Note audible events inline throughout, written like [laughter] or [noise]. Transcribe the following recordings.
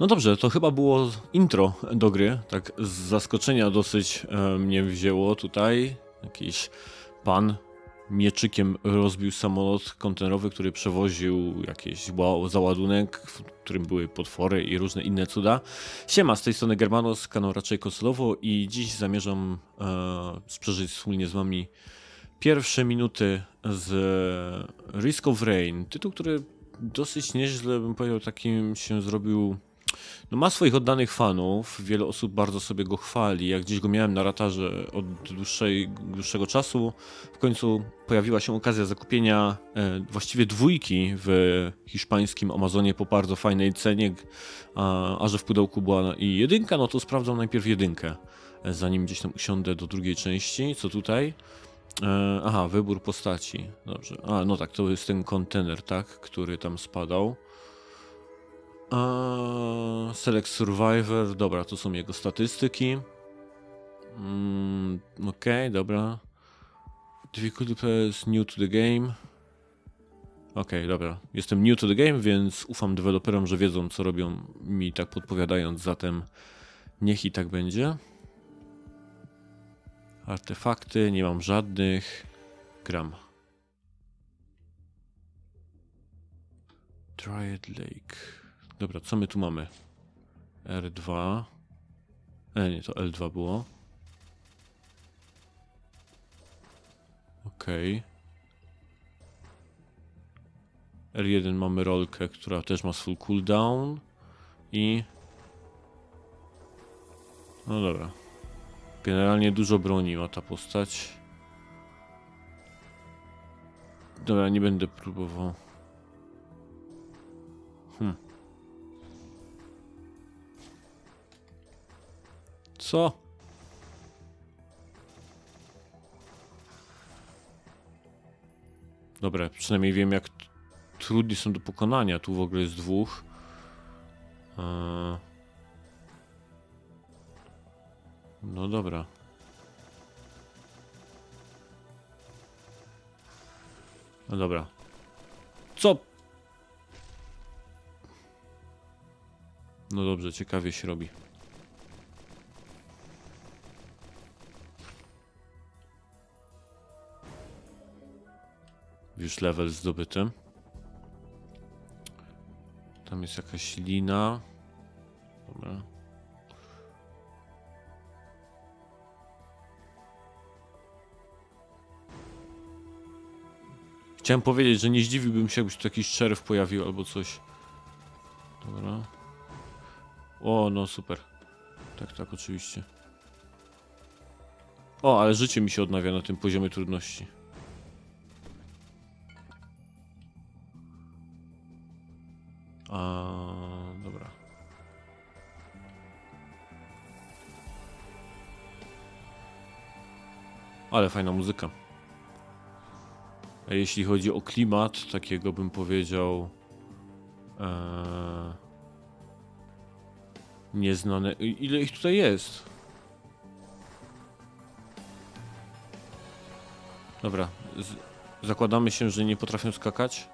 No dobrze, to chyba było intro do gry. Tak z zaskoczenia dosyć e, mnie wzięło tutaj. Jakiś pan mieczykiem rozbił samolot kontenerowy, który przewoził jakiś ła- załadunek, w którym były potwory i różne inne cuda. Siema, z tej strony Germanos, kanał raczej konsolowo i dziś zamierzam e, przeżyć wspólnie z wami pierwsze minuty z Risk of Rain. Tytuł, który dosyć nieźle, bym powiedział, takim się zrobił no ma swoich oddanych fanów, wiele osób bardzo sobie go chwali. Jak gdzieś go miałem na radarze od dłuższej, dłuższego czasu, w końcu pojawiła się okazja zakupienia e, właściwie dwójki w hiszpańskim Amazonie po bardzo fajnej cenie, a, a że w pudełku była i jedynka, no to sprawdzam najpierw jedynkę, e, zanim gdzieś tam usiądę do drugiej części. Co tutaj? E, aha, wybór postaci. Dobrze. A, no tak, to jest ten kontener, tak, który tam spadał. Eee, Select Survivor, dobra, to są jego statystyki. Mm, Okej, dobra. Difficulty players new to the game. Okej, dobra. Jestem new to the game, więc ufam deweloperom, że wiedzą, co robią, mi tak podpowiadając, zatem niech i tak będzie. Artefakty, nie mam żadnych. Gram. Dryad Lake. Dobra, co my tu mamy? R2. E, nie, to L2 było. Okej. R1 mamy rolkę, która też ma swój cooldown. I... No dobra. Generalnie dużo broni ma ta postać. Dobra, nie będę próbował. Co? Dobra, przynajmniej wiem jak trudni są do pokonania. Tu w ogóle jest dwóch. Eee. No dobra. No dobra. Co? No dobrze, ciekawie się robi. Już level zdobyty. Tam jest jakaś lina. Dobra. Chciałem powiedzieć, że nie zdziwiłbym się, jakby się tu jakiś szeryf pojawił albo coś. Dobra. O, no super. Tak, tak, oczywiście. O, ale życie mi się odnawia na tym poziomie trudności. Ale fajna muzyka. A jeśli chodzi o klimat, takiego bym powiedział. Eee, nieznane. Ile ich tutaj jest? Dobra. Z, zakładamy się, że nie potrafią skakać.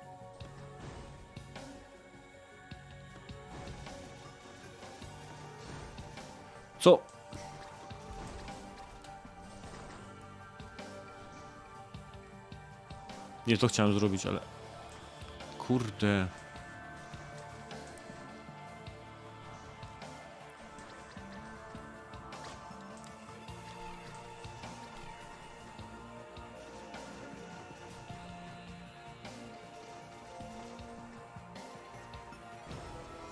Co? Nie to chciałem zrobić, ale. Kurde.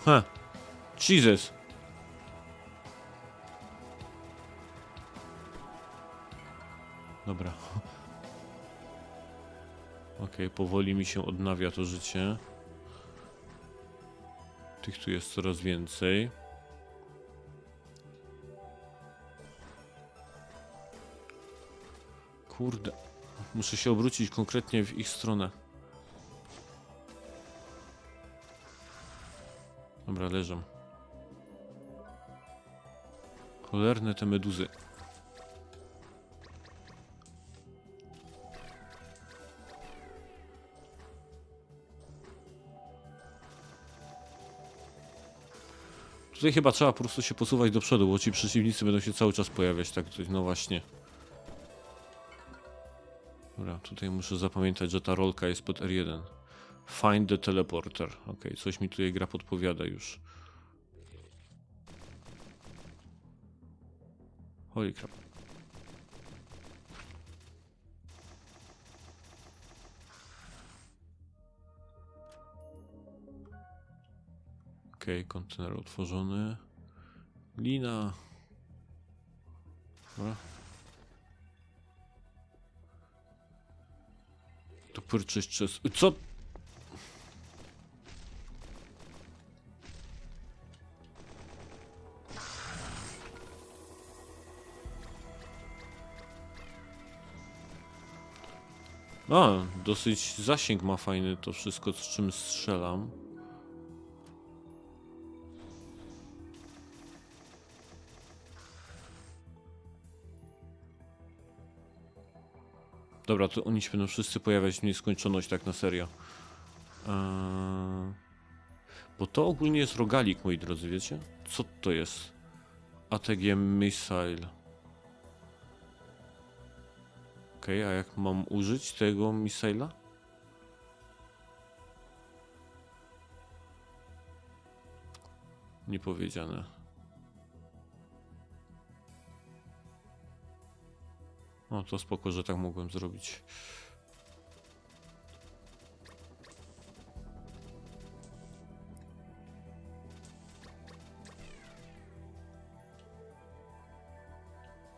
Huh. Jesus. Powoli mi się odnawia to życie. Tych tu jest coraz więcej. Kurde. Muszę się obrócić konkretnie w ich stronę. Dobra, leżą. Cholerne te meduzy. Tutaj chyba trzeba po prostu się posuwać do przodu, bo ci przeciwnicy będą się cały czas pojawiać, tak no właśnie. Dobra, tutaj muszę zapamiętać, że ta rolka jest pod R1. Find the teleporter. Ok, coś mi tutaj gra podpowiada już. Holy crap. Kontener otworzony. Lina. Dobra. To purchase przez... Co? A, dosyć zasięg ma fajny to wszystko, z czym strzelam. Dobra, to oni się będą wszyscy pojawiać w nieskończoność, tak na serio. Eee, bo to ogólnie jest rogalik, moi drodzy, wiecie? Co to jest? ATG Missile. Okej, a jak mam użyć tego missile'a? Nie powiedziane. O, to spoko, że tak mogłem zrobić.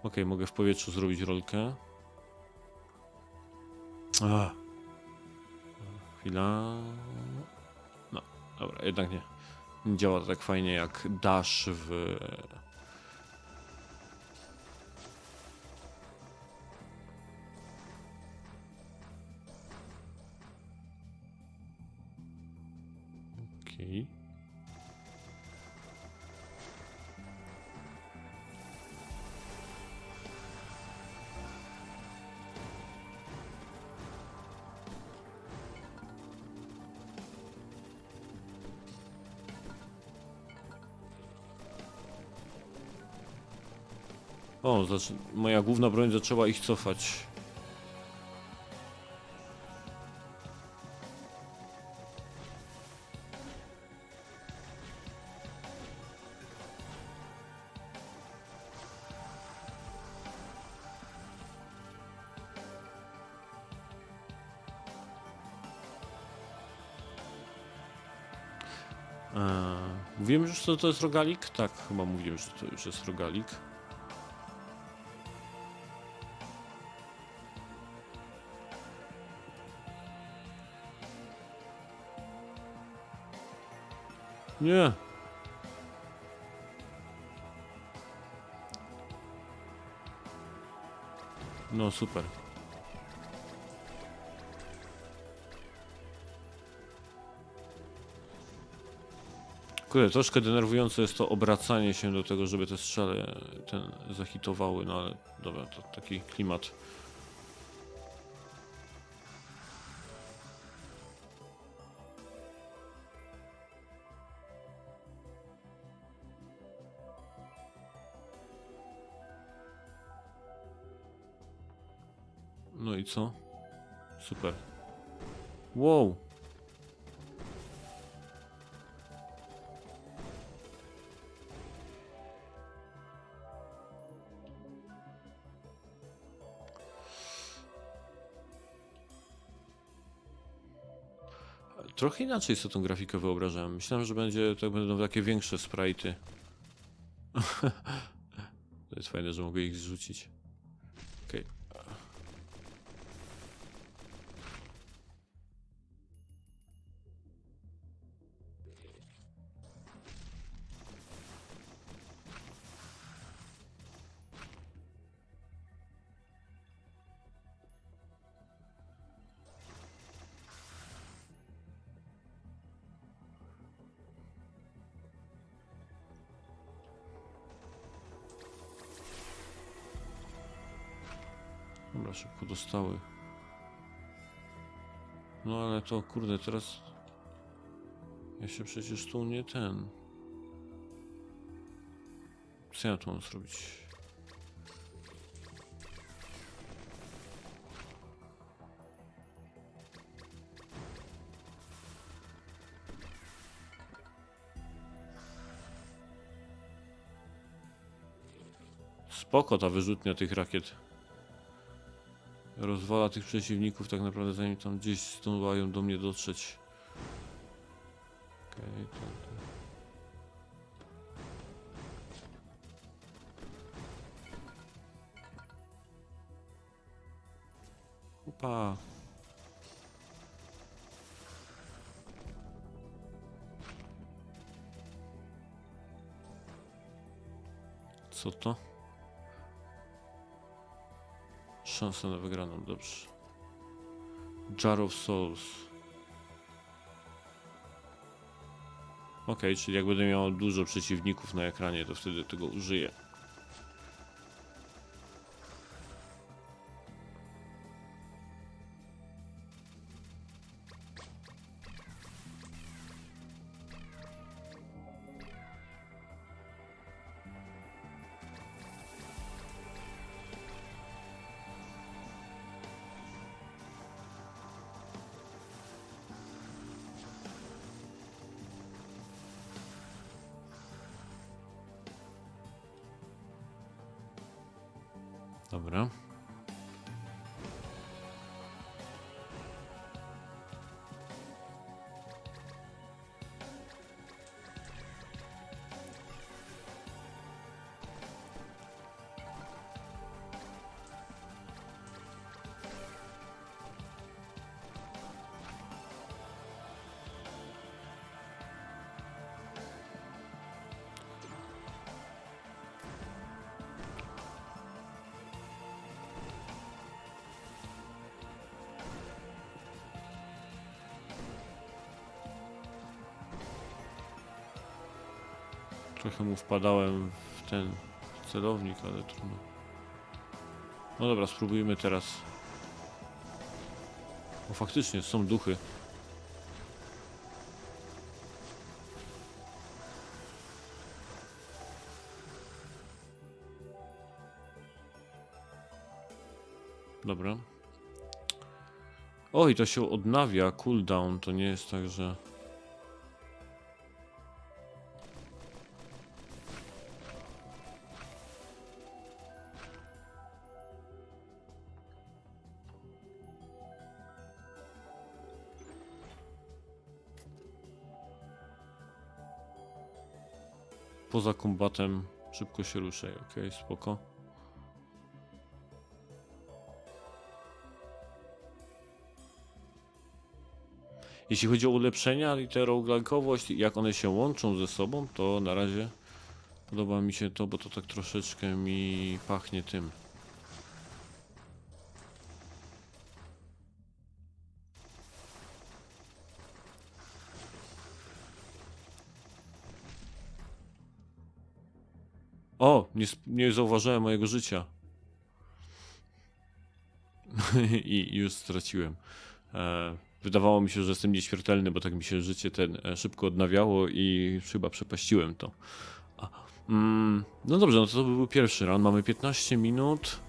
Ok, mogę w powietrzu zrobić rolkę. A. Chwila. No, dobra, jednak nie. Nie działa tak fajnie jak dash w O, moja główna broń zaczęła ich cofać. Eee, mówiłem już, co to jest rogalik? Tak, chyba mówiłem, że to już jest rogalik. Nie. No super. Kurde, troszkę denerwujące jest to obracanie się do tego, żeby te strzale ten zahitowały, no ale dobra, to taki klimat. Co? Super. Wow. Trochę inaczej sobie tą grafikę wyobrażałem. Myślałem, że będzie, to będą takie większe sprite'y. [laughs] to jest fajne, że mogę ich zrzucić. Okej. Dostały. No ale to kurde, teraz. Ja się przecież tu nie ten. Co ja tu mam zrobić? Spoko ta wyrzutnia tych rakiet. Rozwala tych przeciwników tak naprawdę zanim tam gdzieś zdążają do mnie dotrzeć. Okej, to. Upa. Co to? Szansa na wygraną, dobrze. Jar of Souls. Okej, czyli jak będę miał dużo przeciwników na ekranie, to wtedy tego użyję. Dobra. Trochę mu wpadałem w ten celownik, ale trudno. No dobra, spróbujmy teraz. O faktycznie, są duchy. Dobra. Oj, to się odnawia, cooldown, to nie jest tak, że... Poza kombatem szybko się ruszaj, okej, spoko. Jeśli chodzi o ulepszenia i tę roguelike'owość, jak one się łączą ze sobą, to na razie podoba mi się to, bo to tak troszeczkę mi pachnie tym. O, nie, nie zauważyłem mojego życia. [laughs] I już straciłem. E, wydawało mi się, że jestem nieśmiertelny, bo tak mi się życie ten e, szybko odnawiało i chyba przepaściłem to. A, mm, no dobrze, no to, to był pierwszy run. Mamy 15 minut.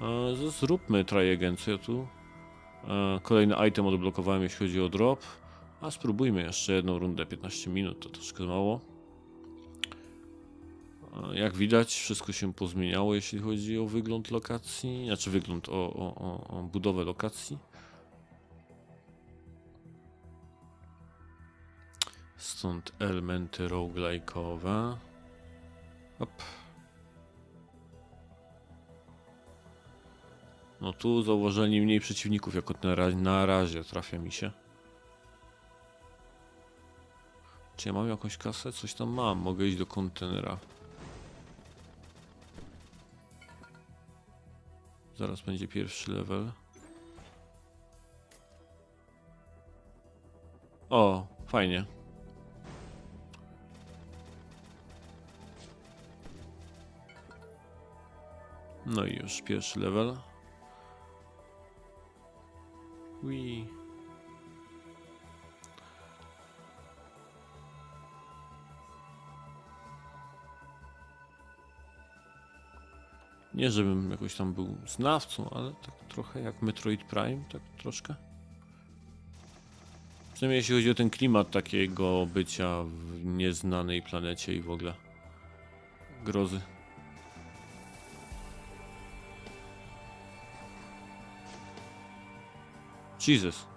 E, zróbmy try again. Co ja tu? E, kolejny item odblokowałem, jeśli chodzi o drop. A spróbujmy jeszcze jedną rundę. 15 minut to troszkę mało. Jak widać, wszystko się pozmieniało, jeśli chodzi o wygląd lokacji, znaczy wygląd, o, o, o, o budowę lokacji. Stąd elementy roguelike'owe. No tu zauważyli mniej przeciwników, jako na, ra- na razie trafia mi się. Czy ja mam jakąś kasę? Coś tam mam, mogę iść do kontenera. Zaraz będzie pierwszy level. O, fajnie. No i już pierwszy level. Wee. Nie, żebym jakoś tam był znawcą, ale tak trochę jak Metroid Prime, tak troszkę. Przynajmniej jeśli chodzi o ten klimat takiego bycia w nieznanej planecie i w ogóle grozy. Jesus.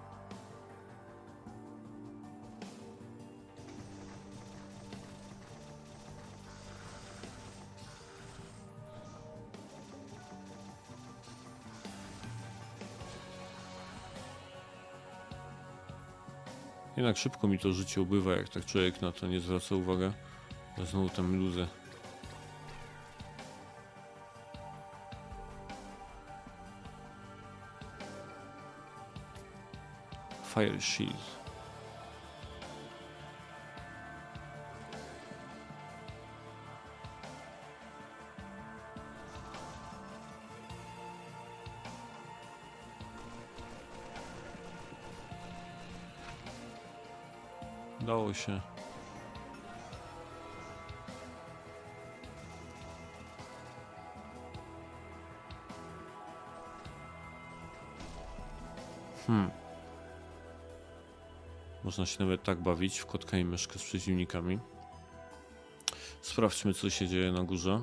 Jednak szybko mi to życie ubywa, jak tak człowiek na to nie zwraca uwagi. Znowu tam luzę. Fire Shield. Udało się. Hmm. Można się nawet tak bawić w kotka i myszkę z przeciwnikami. Sprawdźmy, co się dzieje na górze.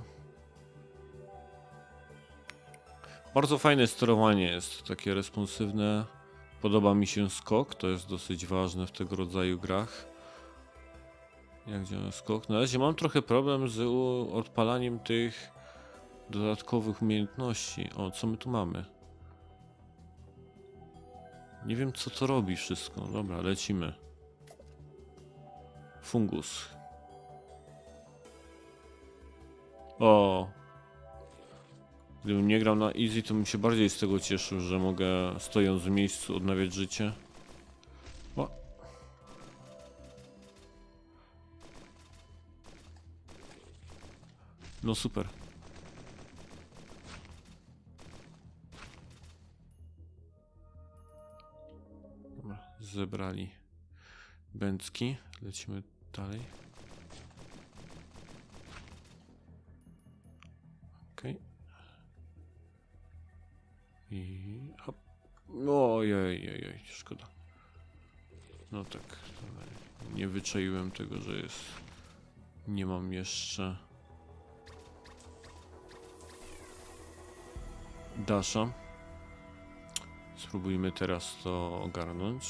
Bardzo fajne sterowanie jest, takie responsywne. Podoba mi się skok, to jest dosyć ważne w tego rodzaju grach. Jak działa skok? Na razie mam trochę problem z odpalaniem tych dodatkowych umiejętności. O, co my tu mamy? Nie wiem, co to robi wszystko. Dobra, lecimy. Fungus. O. Gdybym nie grał na easy, to bym się bardziej z tego cieszył, że mogę stojąc w miejscu odnawiać życie. No super. Dobra, zebrali bęcki. Lecimy dalej. Okej. I hop. Ojej, ojej, szkoda. No tak, nie wyczaiłem tego, że jest... Nie mam jeszcze... Dasha. Spróbujmy teraz to ogarnąć.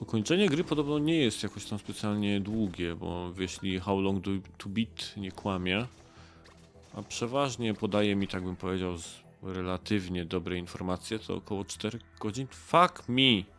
Ukończenie gry podobno nie jest jakoś tam specjalnie długie, bo jeśli How Long do, to Beat nie kłamie, a przeważnie podaje mi, tak bym powiedział, relatywnie dobre informacje, to około 4 godzin. Fuck me!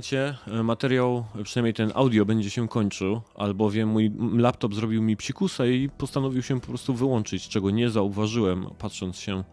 Momencie e, materiał, e, przynajmniej ten audio będzie się kończył, albowiem mój laptop zrobił mi psikusa i postanowił się po prostu wyłączyć, czego nie zauważyłem patrząc się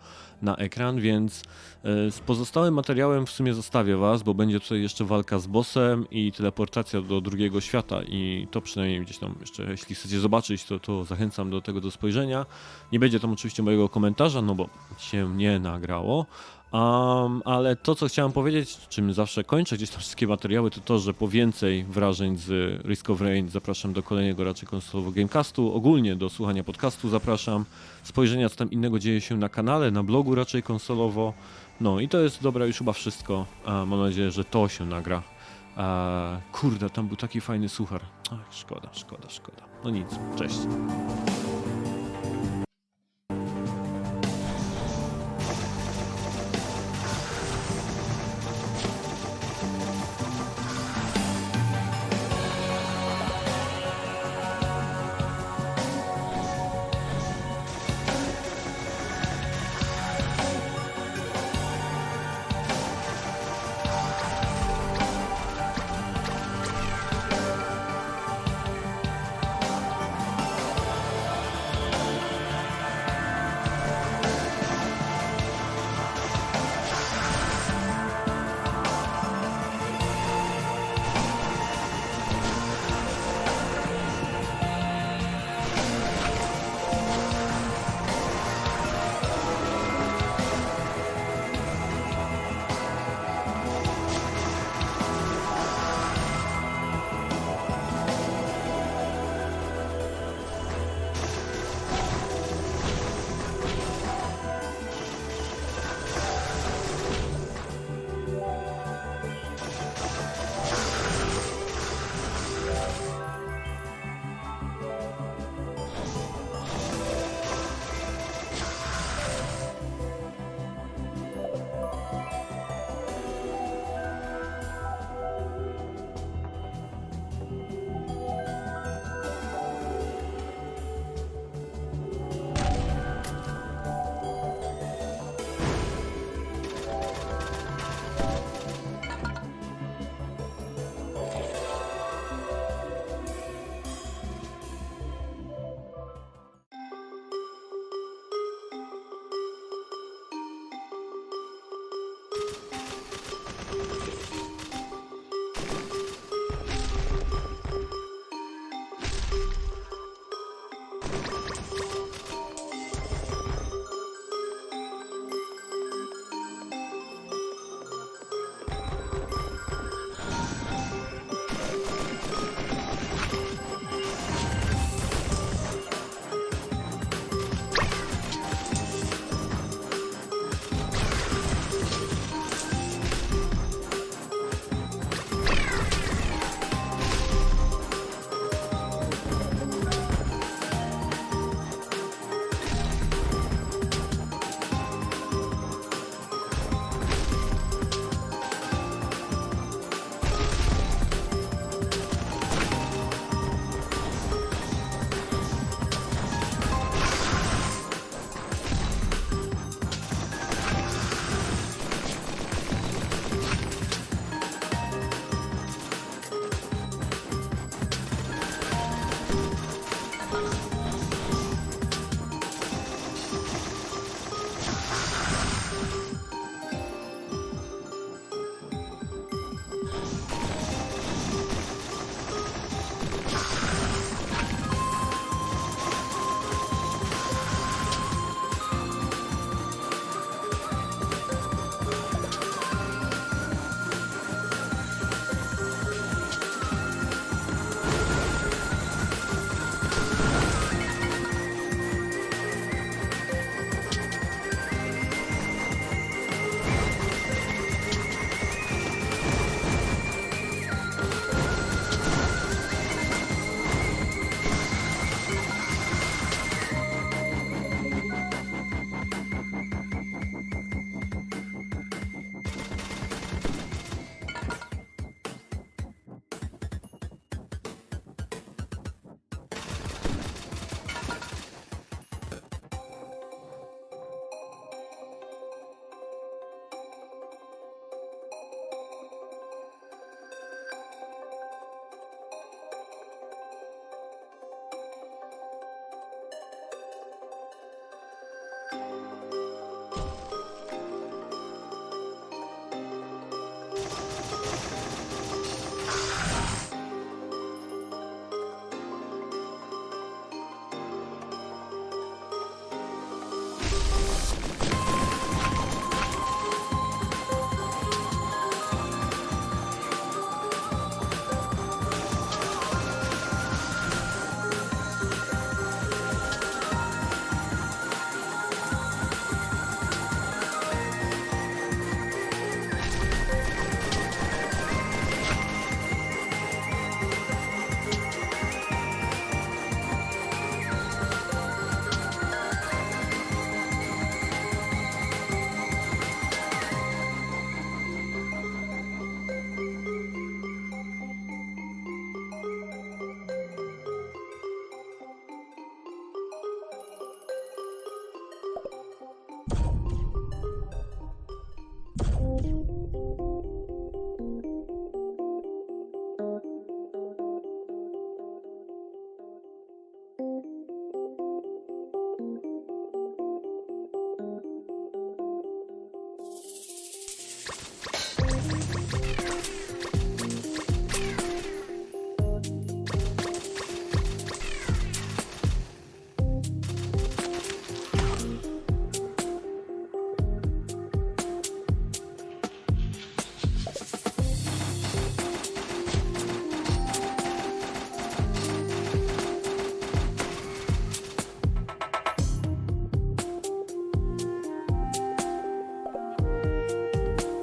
na ekran, więc e, z pozostałym materiałem w sumie zostawię was, bo będzie tutaj jeszcze walka z bossem i teleportacja do drugiego świata i to przynajmniej gdzieś tam jeszcze, jeśli chcecie zobaczyć, to, to zachęcam do tego do spojrzenia. Nie będzie tam oczywiście mojego komentarza, no bo się nie nagrało, Um, ale to, co chciałem powiedzieć, czym zawsze kończę gdzieś tam wszystkie materiały, to to, że po więcej wrażeń z Risk of Rain zapraszam do kolejnego raczej konsolowego Gamecastu. Ogólnie do słuchania podcastu zapraszam. Spojrzenia, co tam innego dzieje się na kanale, na blogu raczej konsolowo. No i to jest dobra już chyba wszystko. A, mam nadzieję, że to się nagra. A, kurde, tam był taki fajny suchar. Ach, szkoda, szkoda, szkoda. No nic, cześć.